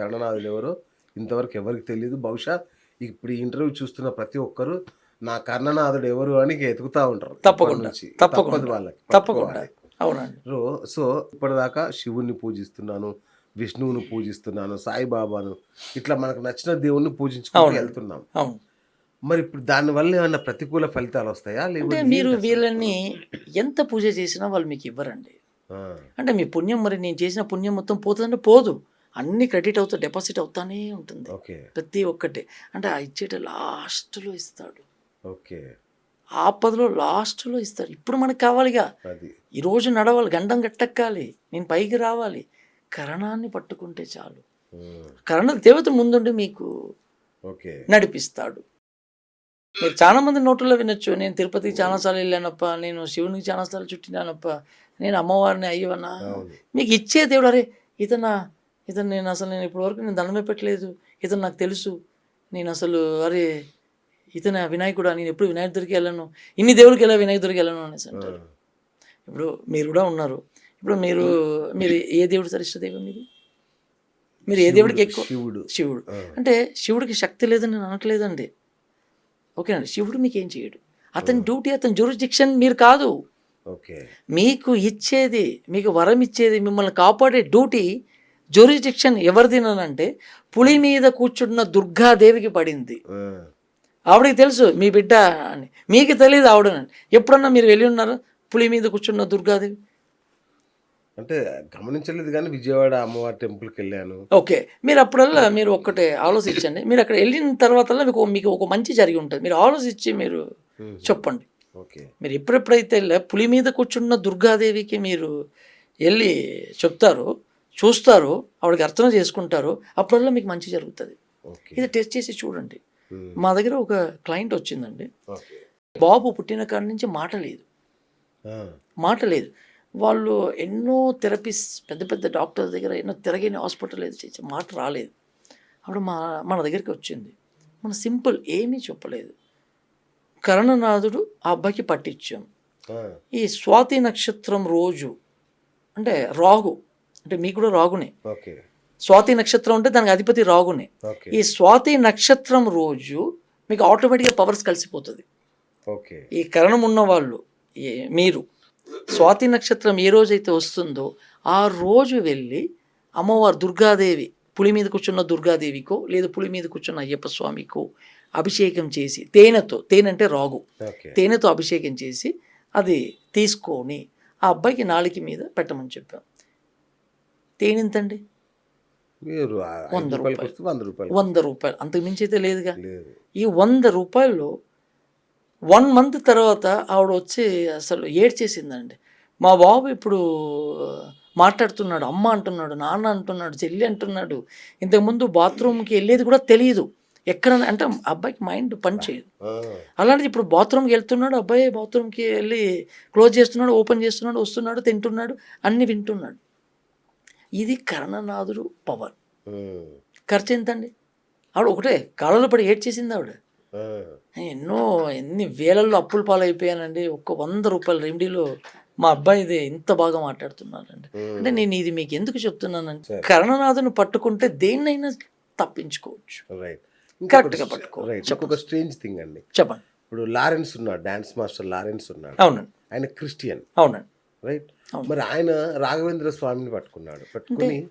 కరుణనాథులు ఎవరో ఇంతవరకు ఎవరికి తెలియదు బహుశా ఇప్పుడు ఈ ఇంటర్వ్యూ చూస్తున్న ప్రతి ఒక్కరు నా కర్ణనాథుడు ఎవరు అని ఎతుకుతా ఉంటారు. తప్పకుండా. తప్పకుండా, వాళ్ళకి తప్పకుండా. అవునండి. సో ఇప్పటిదాకా శివుణ్ణి పూజిస్తున్నాను విష్ణువుని పూజిస్తున్నాను సాయిబాబాను ఇట్లా మనకు నచ్చిన దేవుణ్ణి పూజించుకుంటూ అవును. వెళ్తున్నాం. మరి ఇప్పుడు దానివల్ల ఏమైనా ప్రతికూల ఫలితాలు వస్తాయా? లేకపోతే మీరు? వీళ్ళని ఎంత పూజ చేసినా వాళ్ళు మీకు ఇవ్వరండి. అంటే మీ పుణ్యం మరి నేను చేసిన పుణ్యం మొత్తం పోతుందంటే పోదు. అన్ని క్రెడిట్ అవుతా డిపాజిట్ అవుతానే ఉంటుంది. ప్రతి ఒక్కటి. అంటే ఆ ఇచ్చేట లాస్ట్లో ఇస్తాడు. ఓకే. ఆపదలో లాస్ట్లో ఇస్తాడు. ఇప్పుడు మనకు కావాలిగా. ఈరోజు నడవాలి గండం గట్టెక్కాలి నేను పైకి రావాలి. కరణాన్ని పట్టుకుంటే చాలు. కరణ దేవత ముందుండి మీకు ఓకే. నడిపిస్తాడు. మీరు చాలా మంది నోటుల్లో వినొచ్చు నేను తిరుపతికి చాలాసార్లు వెళ్ళానప్ప నేను శివునికి చాలాసార్లు చుట్టినానప్ప నేను అమ్మవారిని అయ్యవన్నా. మీకు ఇచ్చే దేవుడు అరే ఇతనా? ఇతను నేను అసలు నేను ఇప్పటివరకు నేను దండమే పెట్టలేదు ఇతను నాకు తెలుసు. నేను అసలు అరే ఇతను వినాయకుడా? నేను ఎప్పుడు వినాయకుడి దగ్గరికి వెళ్ళాను? ఇన్ని దేవుడికి వెళ్ళా వినాయకుడి దగ్గరికి వెళ్ళాను అనేసి అంటారు ఇప్పుడు మీరు కూడా ఉన్నారు. ఇప్పుడు మీరు మీరు ఏ దేవుడు సార్ ఇష్ట దైవం మీది? మీరు ఏ దేవుడికి ఎక్కువ? శివుడు. శివుడు. అంటే శివుడికి శక్తి లేదని నేను అనట్లేదండి. ఓకేనండి. శివుడు మీకు ఏం చేయడు. అతని డ్యూటీ అతని జ్యూరిస్డిక్షన్ మీరు కాదు. ఓకే. మీకు ఇచ్చేది మీకు వరం ఇచ్చేది మిమ్మల్ని కాపాడే డ్యూటీ జ్యూరిస్డిక్షన్ ఎవరిదినంటే పులి మీద కూర్చున్న దుర్గాదేవికి పడింది. ఆవిడకి తెలుసు మీ బిడ్డ అని. మీకు తెలియదు ఆవిడనని ఎప్పుడన్నా మీరు వెళ్ళి ఉన్నారా? పులి మీద కూర్చున్న దుర్గాదేవి? అంటే గమనించలేదు కానీ విజయవాడ అమ్మవారి టెంపుల్కి వెళ్ళాను. ఓకే. మీరు అప్పుడల్లా మీరు ఒక్కటే ఆలోచించండి. మీరు అక్కడ వెళ్ళిన తర్వాత మీకు మీకు ఒక మంచి జరిగి ఉంటుంది. మీరు ఆలోచించి మీరు చెప్పండి. ఓకే. మీరు ఎప్పుడెప్పుడైతే పులి మీద కూర్చున్న దుర్గాదేవికి మీరు వెళ్ళి చెప్తారో చూస్తారో ఆవిడకి అర్థం చేసుకుంటారో అప్పుడల్లా మీకు మంచి జరుగుతుంది. ఇది టెస్ట్ చేసి చూడండి. మా దగ్గర ఒక క్లయింట్ వచ్చిందండి. బాబు పుట్టిన కాడి నుంచి మాట లేదు. మాట లేదు. వాళ్ళు ఎన్నో థెరపీస్ పెద్ద పెద్ద డాక్టర్స్ దగ్గర ఎన్నో తిరగని హాస్పిటల్ ఏది చేసి మాట రాలేదు. అప్పుడు మా మన దగ్గరికి వచ్చింది. మన సింపుల్ ఏమీ చెప్పలేదు. కరణనాథుడు ఆ అబ్బాయికి పట్టించాం. ఈ స్వాతి నక్షత్రం రోజు అంటే రాగు అంటే మీకు కూడా రాగునే. స్వాతి నక్షత్రం అంటే దానికి అధిపతి రాగునే. ఈ స్వాతి నక్షత్రం రోజు మీకు ఆటోమేటిక్గా పవర్స్ కలిసిపోతుంది. ఈ కరణం ఉన్న వాళ్ళు మీరు స్వాతి నక్షత్రం ఏ రోజైతే వస్తుందో ఆ రోజు వెళ్ళి అమ్మవారు దుర్గాదేవి పులి మీద కూర్చున్న దుర్గాదేవికో లేదా పులి మీద కూర్చున్న అయ్యప్ప స్వామికో అభిషేకం చేసి తేనెతో తేనె అంటే రాగు. తేనెతో అభిషేకం చేసి అది తీసుకొని ఆ అబ్బాయికి నాలుక మీద పెట్టమని చెప్పాం. తేనె ఎంతండి మీరు వంద రూపాయలు. వంద రూపాయలు వంద రూపాయలు. అంతకు మించి అయితే లేదుగా. లేదు. ఈ వంద రూపాయల్లో వన్ మంత్ తర్వాత ఆవిడ వచ్చి అసలు ఏడ్చేసిందండి. మా బాబు ఇప్పుడు మాట్లాడుతున్నాడు అమ్మ అంటున్నాడు నాన్న అంటున్నాడు చెల్లి అంటున్నాడు. ఇంతకుముందు బాత్రూమ్కి వెళ్ళేది కూడా తెలియదు ఎక్కడ అంటే అబ్బాయికి మైండ్ పని చేయదు. అలాంటిది ఇప్పుడు బాత్రూమ్కి వెళ్తున్నాడు అబ్బాయి బాత్రూమ్కి వెళ్ళి క్లోజ్ చేస్తున్నాడు ఓపెన్ చేస్తున్నాడు వస్తున్నాడు తింటున్నాడు అన్ని వింటున్నాడు. ఇది కరణనాథుడు పవర్. ఖర్చు ఎంతండి ఆవిడ ఒకటే కాళ్ళలో పడి ఏడ్చేసింది ఆవిడ. ఆ, ఎన్నో ఎన్ని వేలల్లో అప్పుల పాలైపోయానండి. ఒక్క వంద రూపాయల రెమెడీలో మా అబ్బాయిది ఇంత బాగా మాట్లాడుతున్నానండి అంటే నేను ఇది మీకు ఎందుకు చెప్తున్నానంటే సరే. కరణనాథుని పట్టుకుంటే దేన్నైనా తప్పించుకోవచ్చు. రైట్. Correct గా పట్టుకో. రైట్ ఇంకొక స్ట్రేంజ్ థింగ్ అండి. చెప్పండి. ఇప్పుడు లారెన్స్ ఉన్నాడు డాన్స్ మాస్టర్ లారెన్స్ ఉన్నాడు. అవునండి. ఆయన క్రిస్టియన్. అవునండి. రైట్. మరి ఆయన రాఘవేంద్ర స్వామిని పట్టుకున్నాడు. పట్టుకుని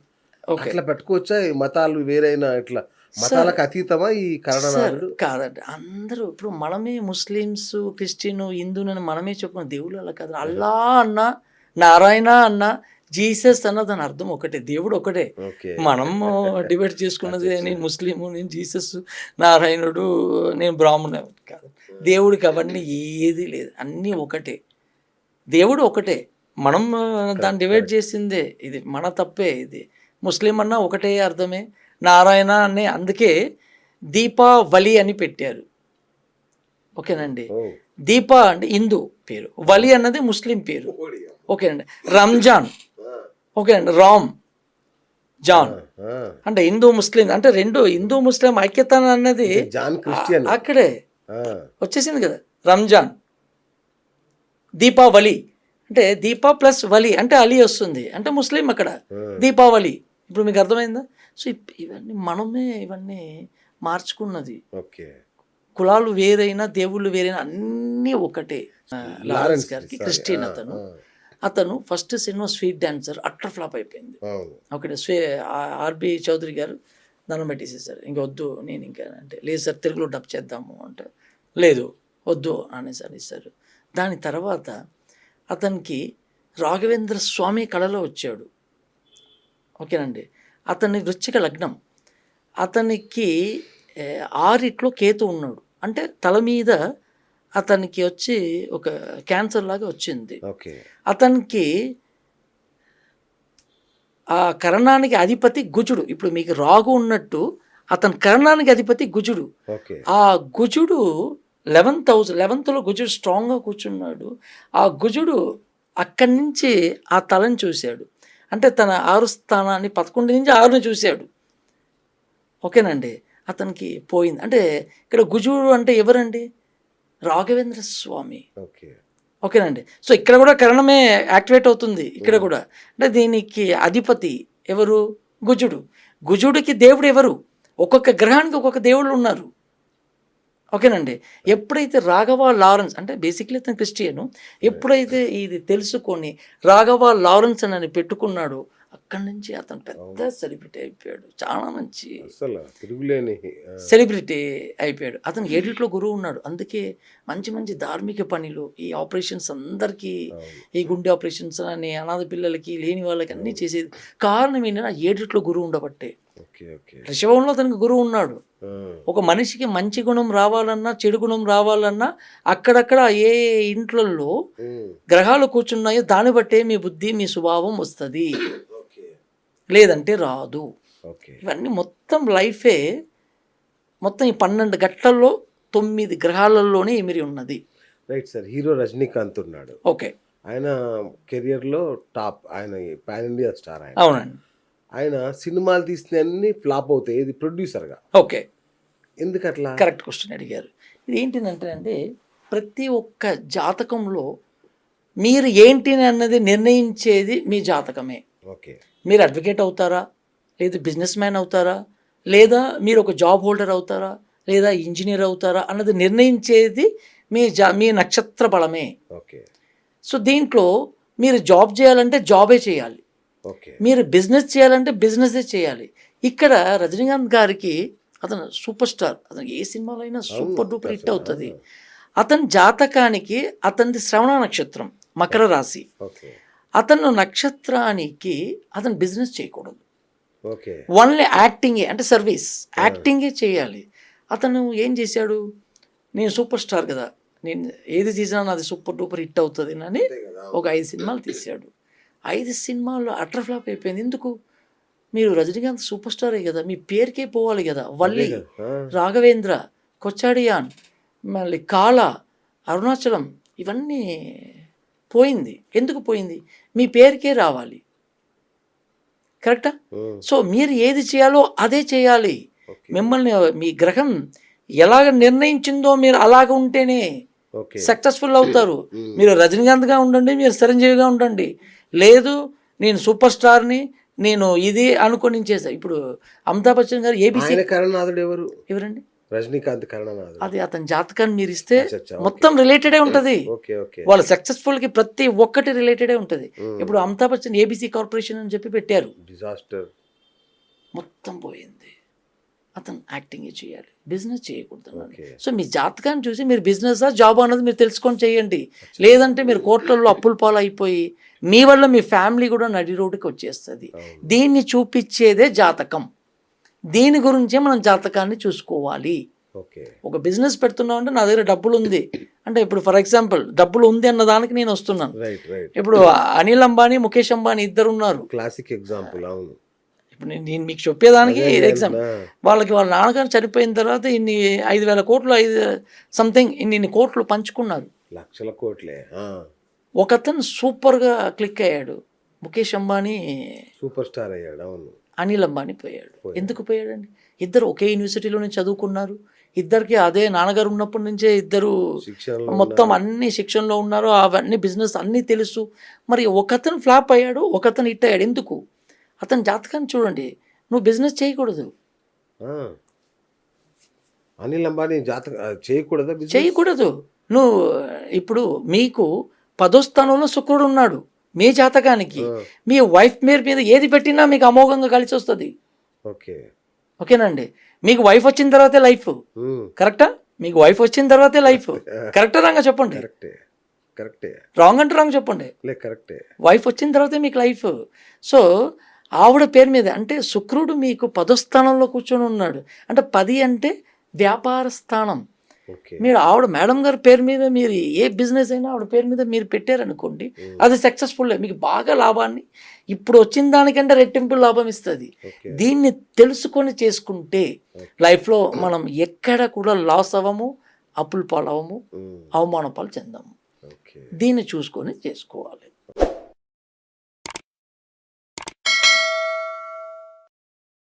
అట్లా పట్టుకోవచ్చా? ఈ మతాలు వేరైనా ఇట్లా మతాలకు అతీతమా? ఈ కరణనాథుడు కాదండి. అందరూ ఇప్పుడు మనమే ముస్లిమ్స్ క్రిస్టియన్ హిందూనని మనమే చెప్పుకున్న. దేవుడు అలా కాదు. అల్లా అన్న నారాయణ అన్న జీసస్ అన్న దాని అర్థం ఒకటే. దేవుడు ఒకటే. మనం డిబేట్ చేసుకున్నది నేను ముస్లిము నేను జీసస్ నారాయణుడు నేను బ్రాహ్మణ కాదు. దేవుడికి అవన్నీ ఏది లేదు. అన్నీ ఒకటే. దేవుడు ఒకటే. మనం దాన్ని డివైడ్ చేసిందే. ఇది మన తప్పే ఇది. ముస్లిం అన్న ఒకటే అర్థమే. నారాయణ అనే అందుకే దీపావళి అని పెట్టారు. ఓకేనండి? దీపా అంటే హిందూ పేరు. వలి అన్నది ముస్లిం పేరు. ఓకేనండి? రంజాన్. ఓకేనండి? రామ్. జాన్. అంటే హిందూ ముస్లిం అంటే రెండు హిందూ ముస్లిం ఐక్యత అన్నది అక్కడే. వచ్చేసింది కదా. రంజాన్. దీపావళి. అంటే దీపా ప్లస్ వలి అంటే అలీ వస్తుంది. అంటే ముస్లిం అక్కడ. దీపావళి. ఇప్పుడు మీకు అర్థమైందా? సో ఇవన్నీ మనమే ఇవన్నీ మార్చుకున్నది. ఓకే. కులాలు వేరైనా దేవుళ్ళు వేరైనా అన్నీ ఒకటే. లారెన్స్ గారికి. క్రిస్టియన్ అతను. అతను first cinema Sweet Dancer utter flop అయిపోయింది. ఒకటి స్వే ఆర్బి చౌదరి గారు దండం పెట్టేసేసారు. ఇంక వద్దు నేను ఇంకా అంటే లేదు సార్ తెలుగులో డబ్ చేద్దాము అంటే లేదు వద్దు అనేసి అనేసారు. దాని తర్వాత అతనికి రాఘవేంద్ర స్వామి కళలో వచ్చాడు. ఓకేనండి. అతని వృచ్చిక లగ్నం. అతనికి ఆరిట్లో కేతు ఉన్నాడు. అంటే తల మీద అతనికి వచ్చి ఒక క్యాన్సర్ లాగా వచ్చింది. ఓకే. అతనికి ఆ కరణానికి అధిపతి గుజుడు. ఇప్పుడు మీకు రాగు ఉన్నట్టు అతని కరణానికి అధిపతి గుజుడు. ఆ గుజుడు లెవెన్త్ హౌస్ లెవెన్త్లో గుజుడు స్ట్రాంగ్గా కూర్చున్నాడు. ఆ గుజుడు అక్కడి నుంచి ఆ తలని చూశాడు. అంటే తన ఆరు స్థానాన్ని పదకొండు నుంచి ఆరుని చూశాడు. ఓకేనండి? అతనికి పోయింది. అంటే ఇక్కడ గుజుడు అంటే ఎవరండి? రాఘవేంద్ర స్వామి. ఓకే. ఓకేనండి? సో ఇక్కడ కూడా కరణమే యాక్టివేట్ అవుతుంది. ఇక్కడ కూడా. అంటే దీనికి అధిపతి ఎవరు? గుజుడు. గుజుడికి దేవుడు ఎవరు? ఒక్కొక్క గ్రహానికి ఒక్కొక్క దేవుళ్ళు ఉన్నారు. ఓకేనండి. ఎప్పుడైతే రాఘవ లారెన్స్ అంటే బేసిక్లీ అతను క్రిస్టియను ఎప్పుడైతే ఇది తెలుసుకొని రాఘవ లారెన్స్ అని పెట్టుకున్నాడో అక్కడి నుంచి అతను పెద్ద సెలబ్రిటీ అయిపోయాడు. చాలా మంచి సెలబ్రిటీ అయిపోయాడు. అతను ఏడిట్లో గురువు ఉన్నాడు. అందుకే మంచి మంచి ధార్మిక పనులు ఈ ఆపరేషన్స్ అందరికీ. ఈ గుండె ఆపరేషన్స్ అని అనాథ పిల్లలకి లేని వాళ్ళకి అన్నీ చేసేది. కారణం ఏంటంటే ఏడిట్లో గురువు ఉండబట్టే. రిషభంలో అతనికి గురువు ఉన్నాడు. ఒక మనిషికి మంచి గుణం రావాలన్నా చెడు గుణం రావాలన్నా అక్కడక్కడ ఏ ఇంట్లలో ఉమ్, గ్రహాలు కూర్చున్నాయో దాన్ని బట్టే మీ బుద్ధి మీ స్వభావం వస్తుంది. ఓకే. లేదంటే రాదు. ఓకే. ఇవన్నీ మొత్తం లైఫే మొత్తం ఈ పన్నెండు గంటల్లో తొమ్మిది గ్రహాలలోనే ఇమిరి ఉన్నది. రైట్ సార్ హీరో రజనీకాంత్ ఉన్నాడు. ఓకే. ఆయన కెరియర్లో టాప్ ఆయన పాన్ ఇండియా స్టార్ ఆయన. అవునండి. ఆయన సినిమాలు తీసిన అన్ని ఫ్లాప్ అవుతాయి. ఇది ప్రొడ్యూసర్గా. ఓకే. ఎందుకు అట్లా కరెక్ట్ క్వశ్చన్ అడిగారు. ఇది ఏంటిదంటే అంటే ప్రతి ఒక్క జాతకంలో మీరు ఏంటి అన్నది నిర్ణయించేది మీ జాతకమే. ఓకే. మీరు అడ్వకేట్ అవుతారా? లేదా బిజినెస్ మ్యాన్ అవుతారా? లేదా మీరు ఒక జాబ్ హోల్డర్ అవుతారా? లేదా ఇంజనీర్ అవుతారా? అన్నది నిర్ణయించేది మీ జా మీ నక్షత్ర బలమే. ఓకే. సో దీంట్లో మీరు జాబ్ చేయాలంటే జాబే చేయాలి. మీరు బిజినెస్ చేయాలంటే బిజినెసే చేయాలి. ఇక్కడ రజనీకాంత్ గారికి అతను సూపర్ స్టార్. అతను ఏ సినిమాలో అయినా సూపర్ డూపర్ హిట్ అవుతుంది. అతని జాతకానికి అతనిది శ్రవణ నక్షత్రం మకర రాశి. అతను నక్షత్రానికి అతను బిజినెస్ చేయకూడదు. ఓన్లీ యాక్టింగే అంటే సర్వీస్. యాక్టింగే చేయాలి. అతను ఏం చేశాడు? నేను సూపర్ స్టార్ కదా. నేను ఏది తీసినా నాది సూపర్ డూపర్ హిట్ అవుతుంది అని ఒక ఐదు సినిమాలు తీశాడు. ఐదు సినిమాల్లో అటర్ ఫ్లాప్ అయిపోయింది. ఎందుకు? మీరు రజనీకాంత్ సూపర్ స్టారే కదా మీ పేరుకే పోవాలి కదా. వల్లి రాఘవేంద్ర కొచ్చాడియాన్ మళ్ళీ కాళ అరుణాచలం ఇవన్నీ పోయింది. ఎందుకు పోయింది? మీ పేరుకే రావాలి. కరెక్టా? సో మీరు ఏది చేయాలో అదే చేయాలి. మిమ్మల్ని మీ గ్రహం ఎలాగ నిర్ణయించిందో మీరు అలాగ ఉంటేనే సక్సెస్ఫుల్ అవుతారు. మీరు రజనీకాంత్గా ఉండండి మీరు చిరంజీవిగా ఉండండి. లేదు నేను సూపర్ స్టార్ని నేను ఇది అనుకొని చేస్తా ఇప్పుడు అమితాబ్ బచ్చన్ గారు ఏబిసి కరణనాథుడు ఎవరు? ఎవరండి? రజనీకాంత్ కరణనాథుడు. అది అతని జాతకాన్ని మీరు ఇస్తే మొత్తం రిలేటెడే ఉంటుంది. వాళ్ళ సక్సెస్ఫుల్కి ప్రతి ఒక్కటి రిలేటెడే ఉంటుంది. ఇప్పుడు అమితాబ్ బచ్చన్ ఏబిసి కార్పొరేషన్ అని చెప్పి పెట్టారు. డిజాస్టర్. మొత్తం పోయింది. అతను యాక్టింగ్ చేయాలి. బిజినెస్ చేయకూడదు సో మీ జాతకాన్ని చూసి మీరు బిజినెస్ జాబ్ అన్నది మీరు తెలుసుకొని చేయండి. లేదంటే మీరు కోట్లలో అప్పుల పాలు అయిపోయి మీ వల్ల మీ ఫ్యామిలీ కూడా నడి రోడ్డుకి వచ్చేస్తుంది. దీన్ని చూపించేదే జాతకం. దీని గురించే మనం జాతకాన్ని చూసుకోవాలి. ఓకే. ఒక బిజినెస్ పెడుతున్నాం అంటే నా దగ్గర డబ్బులు ఉంది అంటే ఇప్పుడు ఫర్ ఎగ్జాంపుల్ డబ్బులు ఉంది అన్న దానికి నేను వస్తున్నాను. ఇప్పుడు అనిల్ అంబానీ ముఖేష్ అంబానీ ఇద్దరు ఉన్నారు క్లాసిక్ ఎగ్జాంపుల్ అవును. ఇప్పుడు నేను నేను మీకు చెప్పేదానికి నా- వాళ్ళకి వాళ్ళ నాన్నగారు చనిపోయిన తర్వాత ఇన్ని ఐదు వేల కోట్లు ఐదు సంథింగ్ ఇన్ని ఇన్ని కోట్లు పంచుకున్నారు. లక్షల కోట్లే ఒకతను సూపర్గా క్లిక్ అయ్యాడు. ముఖేష్ అంబానీ సూపర్ స్టార్ అయ్యాడు అవును. అనిల్ అంబానీ పోయాడు. పోయాడు. ఎందుకు పోయాడండి? ఇద్దరు ఒకే యూనివర్సిటీలోనే చదువుకున్నారు. ఇద్దరికి అదే నాన్నగారు ఉన్నప్పటి నుంచే ఇద్దరు మొత్తం అన్ని శిక్షణలో ఉన్నారు. అవన్నీ బిజినెస్ అన్నీ తెలుసు. మరి ఒకతను ఫ్లాప్ అయ్యాడు ఒకతను హిట్ అయ్యాడు. ఎందుకు? అతని జాతకాన్ని చూడండి. నువ్వు బిజినెస్ చేయకూడదు. అనిల్ అంబానీ జాతక చేయకూడదా? చేయకూడదు. నువ్వు ఇప్పుడు మీకు పదో స్థానంలో శుక్రుడు ఉన్నాడు. మీ జాతకానికి మీ వైఫ్ మీద మీద ఏది పెట్టినా మీకు అమోఘంగా కలిసి వస్తుంది. ఓకే. ఓకేనండి. మీకు వైఫ్ వచ్చిన తర్వాతే లైఫ్ కరెక్టా మీకు వైఫ్ వచ్చిన తర్వాతే లైఫ్ కరెక్టా రాంగా చెప్పండి. కరెక్టే రాంగ్ అంటే రాంగ్ చెప్పండి. కరెక్టే వైఫ్ వచ్చిన తర్వాతే మీకు లైఫ్ సో ఆవిడ పేరు మీద అంటే శుక్రుడు మీకు పదస్థానంలో కూర్చొని ఉన్నాడు. అంటే పది అంటే వ్యాపార స్థానం. మీరు ఆవిడ మేడం గారి పేరు మీద మీరు ఏ బిజినెస్ అయినా ఆవిడ పేరు మీద మీరు పెట్టారనుకోండి అది సక్సెస్ఫుల్ మీకు బాగా లాభాన్ని ఇప్పుడు వచ్చిన దానికంటే రెట్టింపు లాభం ఇస్తుంది. దీన్ని తెలుసుకొని చేసుకుంటే లైఫ్లో మనం ఎక్కడ కూడా లాస్ అవ్వము అప్పులు పాలవము అవమాన పాలు చెందము. దీన్ని చూసుకొని చేసుకోవాలి.